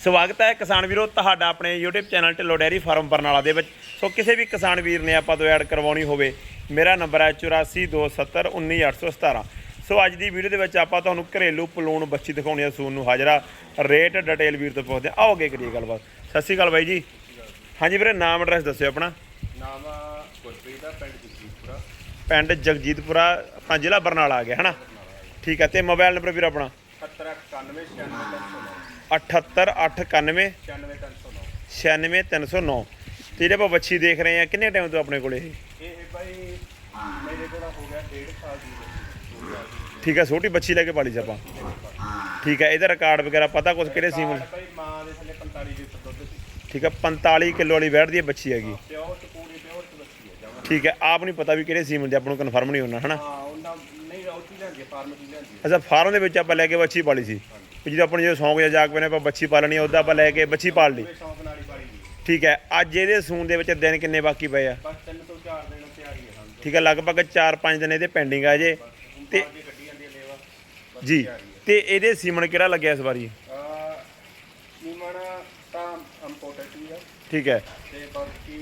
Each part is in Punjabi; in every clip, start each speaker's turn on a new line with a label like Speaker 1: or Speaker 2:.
Speaker 1: ਸਵਾਗਤ ਹੈ ਕਿਸਾਨ ਵੀਰੋ ਤੁਹਾਡਾ ਆਪਣੇ YouTube channel Dhillon dairy farm Barnala ਦੇ ਵਿੱਚ। ਸੋ ਕਿਸੇ ਵੀ ਕਿਸਾਨ ਵੀਰ ਨੇ ਆਪਾਂ ਤੋਂ ਐਡ ਕਰਵਾਉਣੀ ਹੋਵੇ ਮੇਰਾ ਨੰਬਰ ਹੈ 8427191817 ਸੋ ਅੱਜ ਦੀ ਵੀਡੀਓ ਦੇ ਵਿੱਚ ਆਪਾਂ ਤੁਹਾਨੂੰ ਘਰੇਲੂ ਪਲੂਣ ਬੱਚੀ ਦਿਖਾਉਣੀ ਹੈ ਸੂਨ ਨੂੰ ਹਾਜ਼ਰਾ। ਰੇਟ ਡਿਟੇਲ ਵੀਰ ਤੋਂ ਪੁੱਛਦੇ ਆਓ ਅੱਗੇ ਕਰੀਏ ਗੱਲਬਾਤ। ਸਤਿ ਸ਼੍ਰੀ ਅਕਾਲ ਬਾਈ ਜੀ। ਹਾਂਜੀ ਵੀਰੇ ਨਾਮ ਐਡਰੈਸ ਦੱਸਿਓ ਆਪਣਾ।
Speaker 2: ਨਾਮ ਗੁਰਪ੍ਰੀਤ ਦਾ ਪਿੰਡ ਜਗਜੀਤਪੁਰਾ।
Speaker 1: ਪਿੰਡ ਜਗਜੀਤਪੁਰਾ ਆਪਣਾ ਜ਼ਿਲ੍ਹਾ ਬਰਨਾਲਾ ਆ ਗਿਆ ਹਨਾ ਠੀਕ ਹੈ ਤੇ ਮੋਬਾਈਲ ਨੰਬਰ ਵੀਰ ਆਪਣਾ?
Speaker 2: 78999
Speaker 1: 78891
Speaker 2: 96309
Speaker 1: 96309 ਤੇ ਜਿਹੜੇ ਆਪਾਂ ਬੱਚੀ ਦੇਖ ਰਹੇ ਆ ਕਿੰਨੇ ਟਾਈਮ ਤੋਂ ਆਪਣੇ ਕੋਲੇ ਇਹ
Speaker 2: ਇਹ ਭਾਈ ਮੇਰੇ ਕੋਲ ਹੋ ਗਿਆ 1.5 ਸਾਲ ਦੀ ਬੱਚੀ
Speaker 1: ਠੀਕ ਹੈ ਛੋਟੀ ਬੱਚੀ ਲੈ ਕੇ ਪਾਲੀ ਸੀ ਆਪਾਂ ਠੀਕ ਹੈ ਇਹਦਾ ਰਿਕਾਰਡ ਵਗੈਰਾ ਪਤਾ ਕੁਝ ਕਿਹੜੇ ਸੀਮਨ
Speaker 2: ਕਾਰਡ ਮਾਂ ਦੇ ਥੱਲੇ 45 ਲੀਟਰ ਦੁੱਧ ਸੀ
Speaker 1: ਠੀਕ ਹੈ 45 ਕਿਲੋ ਵਾਲੀ ਵੈਟ ਦੀ ਇਹ ਬੱਚੀ ਹੈਗੀ
Speaker 2: ਪਿਓਰ ਤੇ ਪੂਰੀ ਪਿਓਰ ਤੇ ਬੱਚੀ ਹੈ
Speaker 1: ਠੀਕ ਹੈ ਆਪ ਨਹੀਂ ਪਤਾ ਵੀ ਕਿਹੜੇ ਸੀਮਨ ਦੀ ਆਪਾਂ ਨੂੰ ਕਨਫਰਮ ਨਹੀਂ ਹੋਣਾ ਹਨਾ
Speaker 2: ਹਾਂ ਉਹਨਾਂ ਨਹੀਂ ਰੌਤੀ ਲੈਂਦੀ ਫਾਰਮੇਸੀ ਲੈਂਦੀ
Speaker 1: ਅੱਛਾ ਫਾਰਮ ਦੇ ਵਿੱਚ ਆਪਾਂ ਲੈ ਕੇ ਬੱਚੀ ਪਾਲੀ ਸੀ ਵੀ ਜਦੋਂ ਆਪਾਂ ਨੂੰ ਜੇ ਸ਼ੌਂਕ ਜਾਂ ਜਾਗ ਪੈਣੇ ਆਪਾਂ ਬੱਚੀ ਪਾਲਣੀ ਆ ਉਦਾਂ ਆਪਾਂ ਲੈ ਕੇ ਬੱਚੀ ਪਾਲ ਲਈ।
Speaker 2: ਇਹ ਸ਼ੌਂਕ ਨਾਲ ਹੀ ਪਾਲੀ ਗਈ
Speaker 1: ਠੀਕ ਹੈ ਅੱਜ ਇਹਦੇ ਸੂਨ ਦੇ ਵਿੱਚ ਦਿਨ ਕਿੰਨੇ ਬਾਕੀ ਪਏ ਆ?
Speaker 2: ਬਸ ਤਿੰਨ ਤੋਂ ਚਾਰ ਦਿਨ ਤਿਆਰੀ ਹੈ ਸਾਨੂੰ।
Speaker 1: ਠੀਕ ਹੈ ਲਗਭਗ 4-5 ਦਿਨ ਇਹਦੇ ਪੈਂਡਿੰਗ ਆ ਜੇ।
Speaker 2: ਤੇ
Speaker 1: ਤੇ
Speaker 2: ਗੱਡੀ ਜਾਂਦੀ ਹੈ ਲੇਵਾ। ਬਸ
Speaker 1: ਜੀ
Speaker 2: ਤਿਆਰੀ ਹੈ
Speaker 1: ਤੇ ਇਹਦੇ ਸੀਮਨ ਕਿਹੜਾ ਲੱਗਿਆ ਇਸ ਵਾਰੀ?
Speaker 2: ਅਹ ਨੀਮਣ ਤਾਂ ਇੰਪੋਰਟੈਂਟ ਹੀ ਆ।
Speaker 1: ਠੀਕ ਹੈ।
Speaker 2: ਤੇ ਬਾਕੀ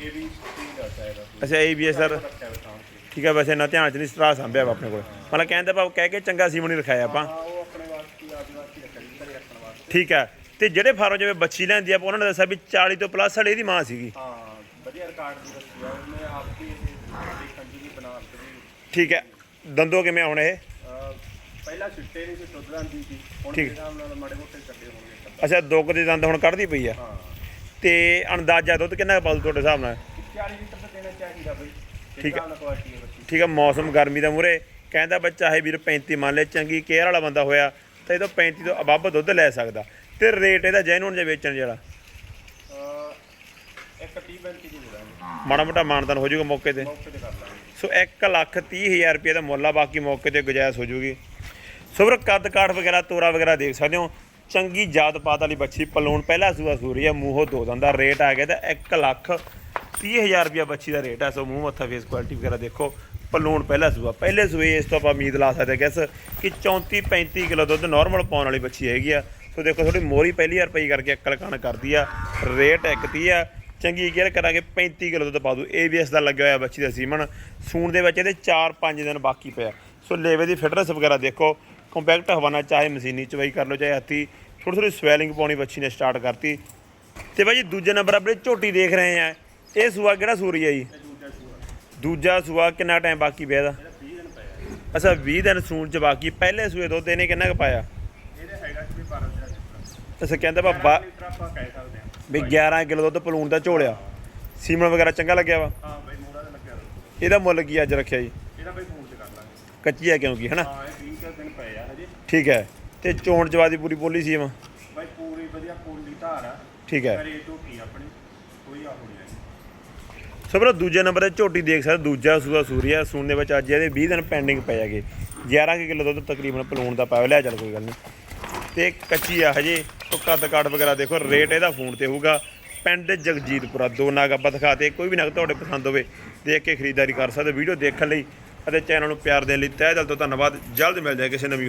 Speaker 2: ਇਹ ਵੀ ਸਟੀਲ ਦਾ ਚਾਹੀਦਾ
Speaker 1: ਅੱਛਾ ABS ਸਰ।
Speaker 2: ਰੱਖਿਆ ਹੋਇਆ ਥਾਂ ਤੇ।
Speaker 1: ਠੀਕ ਹੈ ਵੈਸੇ ਨਾ ਧਿਆਨ ਚ ਨਹੀਂ ਸਟਰਾ ਸੰਭਿਆ ਵਾ ਆਪਣੇ ਕੋਲ। ਮਤਲਬ ਕਹਿੰਦੇ ਭਾਵ ਕਹਿ ਕੇ ਚੰਗਾ ਸੀਮਨ ਹੀ ਰਖਾਇਆ ਆਪਾਂ। ਠੀਕ ਹੈ। ਤੇ ਜਿਹੜੇ ਫਾਰਮ ਜਿਵੇਂ ਬੱਚੀ ਲੈਂਦੀ ਆ ਉਹਨਾਂ ਨੇ ਦੱਸਿਆ ਵੀ 40 ਤੋਂ ਪਲੱਸ ਵਾਲੀ ਇਹਦੀ ਮਾਂ ਸੀਗੀ।
Speaker 2: ਹਾਂ ਵਧੀਆ ਰਿਕਾਰਡ ਦੀ ਆ। ਉਹਨੇ ਇਹ ਬਣਾ
Speaker 1: ਠੀਕ ਹੈ। ਦੰਦੋ ਕਿਵੇਂ ਹੁਣ ਇਹ?
Speaker 2: ਪਹਿਲਾਂ ਛਿੱਟੇ ਨਹੀਂ ਸੀ ਦੁੱਧ ਲਾਂਦੀ ਸੀ। ਹੁਣ। ਦੇ ਹਿਸਾਬ ਨਾਲ ਮਾੜੇ ਮੋਟੇ ਚੱਡੇ ਹੋਣਗੇ।
Speaker 1: ਅੱਛਾ ਦੋ ਕੁ ਦੇ ਦੰਦ ਹੁਣ ਕੱਢਦੀ ਪਈ ਆ।
Speaker 2: ਹਾਂ।
Speaker 1: ਤੇ ਅੰਦਾਜ਼ਾ ਦੁੱਧ ਕਿੰਨਾ ਪਾਲੂ ਤੁਹਾਡੇ ਹਿਸਾਬ ਨਾਲ?
Speaker 2: 40 ਲੀਟਰ ਤਾਂ ਦੇਣਾ ਚਾਹੀਦਾ ਬਈ।
Speaker 1: ਠੀਕ
Speaker 2: ਹੈ।
Speaker 1: ਠੀਕ ਹੈ ਮੌਸਮ ਗਰਮੀ ਦਾ ਮੂਰੇ ਕਹਿੰਦਾ ਬੱਚਾ ਹੈ ਵੀਰ 35 ਮੰਨ ਲੈ ਚੰਗੀ ਕੇਅਰ ਵਾਲਾ ਬੰਦਾ ਹੋਇਆ। ਤਾਂ ਇਹ ਤੋਂ 35 ਤੋਂ ਅਬੱਬ ਦੁੱਧ ਲੈ ਸਕਦਾ। ਤੇ ਰੇਟ ਇਹਦਾ ਜੈਨੂਨ ਜੇ ਵੇਚਣ ਜਿਹੜਾ।
Speaker 2: ਇੱਕ 30 35 ਦੀ ਦਾਂਗੇ
Speaker 1: ਮਾੜਾ ਮੋਟਾ ਮਾਨਦਾਨ ਹੋ ਜਾਊਗਾ ਮੌਕੇ ਤੇ।
Speaker 2: ਮੌਕੇ ਤੇ ਕਰ ਲਾਂਗੇ।
Speaker 1: ਸੋ 1 ਲੱਖ 30 ਹਜ਼ਾਰ ਰੁਪਏ ਦਾ ਮੁੱਲ ਆ ਬਾਕੀ ਮੌਕੇ ਤੇ ਗੁਜਾਇਸ਼ ਹੋ ਜੂਗੀ ਸੋ ਵੀਰ ਕੱਦ ਕਾਠ ਵਗੈਰਾ ਤੋਰਾ ਵਗੈਰਾ ਦੇਖ ਸਕਦੇ ਹੋ। ਚੰਗੀ ਜਾਤ ਪਾਤ ਵਾਲੀ ਬੱਚੀ ਪਲੂਣ ਪਹਿਲਾ ਸੂਆ ਸੂਰੀ ਆ ਮੂੰਹੋਂ ਦੋ ਦੰਦਾ ਰੇਟ ਆ ਗਿਆ ਤਾਂ 1 ਲੱਖ 30 ਹਜ਼ਾਰ ਰੁਪਏ ਬੱਚੀ ਦਾ ਰੇਟ ਆ। ਸੋ ਮੂੰਹ ਮੱਥਾ ਫੇਸ ਕੁਆਲਿਟੀ ਵਗੈਰਾ ਦੇਖੋ। ਪਲੂਣ ਪਹਿਲਾ ਸੂਆ, ਪਹਿਲੇ ਸੂਏ ਇਸ ਤੋਂ ਆਪਾਂ ਉਮੀਦ ਲਾ ਸਕਦੇ ਗੈਸ ਕਿ 34 35 ਕਿਲੋ ਦੁੱਧ ਨਾਰਮਲ ਪਾਉਣ ਵਾਲੀ ਬੱਚੀ ਹੈਗੀ ਆ। ਸੋ ਦੇਖੋ ਥੋੜੀ ਮੋਰੀ ਪਹਿਲੀ ਵਾਰ ਪਈ ਕਰਕੇ ਅਕਲ ਕਾਣ ਕਰਦੀ ਆ ਰੇਟ 130 ਆ। ਚੰਗੀ ਕੇਅਰ ਕਰਾਂਗੇ 35 ਕਿਲੋ ਦੁੱਧ ਪਾ ਦੂ ABS ਦਾ ਲੱਗਿਆ ਹੋਇਆ ਬੱਚੀ ਦਾ ਸੀਮਨ, ਸੂਣ ਦੇ ਵਿੱਚ ਇਹਦੇ 4-5 ਦਿਨ ਬਾਕੀ ਪਿਆ ਸੋ ਲੇਵੇ ਦੀ ਫਿਟਨੈਸ ਵਗੈਰਾ ਦੇਖੋ ਕੰਪੈਕਟ ਹਵਾਨਾ ਚਾਹੇ ਮਸ਼ੀਨੀ ਚਵਾਈ ਕਰ ਲਓ, ਚਾਹੇ ਹੱਥੀ ਥੋੜੀ ਥੋੜੀ ਸਵੈਲਿੰਗ ਪਾਉਣੀ ਬੱਚੀ ਨੇ ਸਟਾਰਟ ਕਰਤੀ। ਤੇ ਬਾਈ ਜੀ, ਦੂਜੇ ਨੰਬਰ ਆਪਣੇ ਝੋਟੀ ਦੇਖ ਰਹੇ ਆ। ਇਹ ਸੂਆ ਕਿਹੜਾ ਸੂਰੀ ਆ ਜੀ? ਦੂਜਾ ਸੂਆ ਕਿੰਨਾ ਟਾਈਮ ਬਾਕੀ ਪਿਆ ਇਹਦਾ?
Speaker 2: ਇਹਦਾ 20 ਦਿਨ ਪਿਆ
Speaker 1: ਅੱਛਾ 20 ਦਿਨ ਸੂਣ ਚ ਬਾਕੀ। ਪਹਿਲੇ ਸੂਏ ਦੁੱਧ ਇਹਨੇ ਕਿੰਨਾ ਕੁ ਪਾਇਆ?
Speaker 2: ਇਹਦੇ ਹੈਗਾ ਸੀ 12 ਦਿਨ ਲੀਟਰ
Speaker 1: ਅੱਛਾ ਕਹਿੰਦਾ ਬਾਬਾ
Speaker 2: ਲੀਟਰ ਆਪਾਂ ਕਹਿ ਸਕਦੇ ਹਾਂ।
Speaker 1: ਵੀ 11 ਕਿਲੋ ਦੁੱਧ ਪਲੂਣ ਦਾ ਝੋਲਿਆ। ਸੀਮਨ ਵਗੈਰਾ ਚੰਗਾ ਲੱਗਿਆ ਵਾ?
Speaker 2: ਹਾਂ ਬਈ ਮੋੜਾ ਤੇ ਲੱਗਿਆ ਹੋਇਆ।
Speaker 1: ਇਹਦਾ ਮੁੱਲ ਕੀ ਅੱਜ ਰੱਖਿਆ ਜੀ?
Speaker 2: ਇਹਦਾ ਬਈ ਫੋਨ ਤੇ ਕਰ ਲਾਂਗੇ।
Speaker 1: ਕੱਚੀ ਆ ਕਿਉਂਕਿ ਹਨਾ?
Speaker 2: ਹਾਂ ਇਹ 20 ਕੁ ਦਿਨ ਪਏ ਆ ਹਜੇ।
Speaker 1: ਠੀਕ ਹੈ। ਤੇ ਚੋਣ ਜਵਾਦੀ ਪੂਰੀ ਬੋਲੀ ਸੀ ਇਹ
Speaker 2: ਬਾਈ ਪੂਰੀ ਵਧੀਆ ਪੂਰੀ ਧਾਰ ਆ।
Speaker 1: ਠੀਕ ਹੈ।
Speaker 2: ਘਰੇ ਝੋਟੀ ਆਪਣੀ। ਕੋਈ ਆ ਹੋਣੀ ਨਹੀਂ
Speaker 1: ਸੋ ਵੀਰੋ ਦੂਜੇ ਨੰਬਰ ਤੇ ਝੋਟੀ ਦੇਖ ਸਕਦੇ ਦੂਜਾ ਸੂਆ ਸੂਰੀਆ, ਸੂਣ ਦੇ ਵਿੱਚ ਅੱਜ ਇਹਦੇ 20 ਦਿਨ ਪੈਂਡਿੰਗ ਪਏ ਹੈਗੇ। 11 ਕੁ ਕਿਲੋ ਦੁੱਧ ਤਕਰੀਬਨ ਪਲੂਣ ਦਾ ਪਾਇਆ। ਲਿਆ ਚੱਲ ਕੋਈ ਗੱਲ ਨਹੀਂ ਤੇ ਕੱਚੀ ਆ ਹਜੇ, ਤੋ ਕੱਦ ਕਾਠ ਵਗੈਰਾ ਦੇਖੋ ਰੇਟ ਇਹਦਾ ਫੋਨ ਤੇ ਹੋਊਗਾ। ਪਿੰਡ ਜਗਜੀਤਪੁਰਾ, ਦੋ ਨਾਗ ਆਪਾਂ ਦਿਖਾਤੇ ਕੋਈ ਵੀ ਨਗ ਤੁਹਾਡੇ ਪਸੰਦ ਹੋਵੇ, ਦੇਖ ਕੇ ਖਰੀਦਦਾਰੀ ਕਰ ਸਕਦੇ ਵੀਡੀਓ ਦੇਖਣ ਲਈ ਅਤੇ ਚੈਨਲ ਨੂੰ ਪਿਆਰ ਦੇਣ ਲਈ ਤਹਿ ਦਿਲ ਤੋਂ ਧੰਨਵਾਦ। ਜਲਦ ਮਿਲ ਜਾਏ ਕਿਸੇ ਨਵੀਂ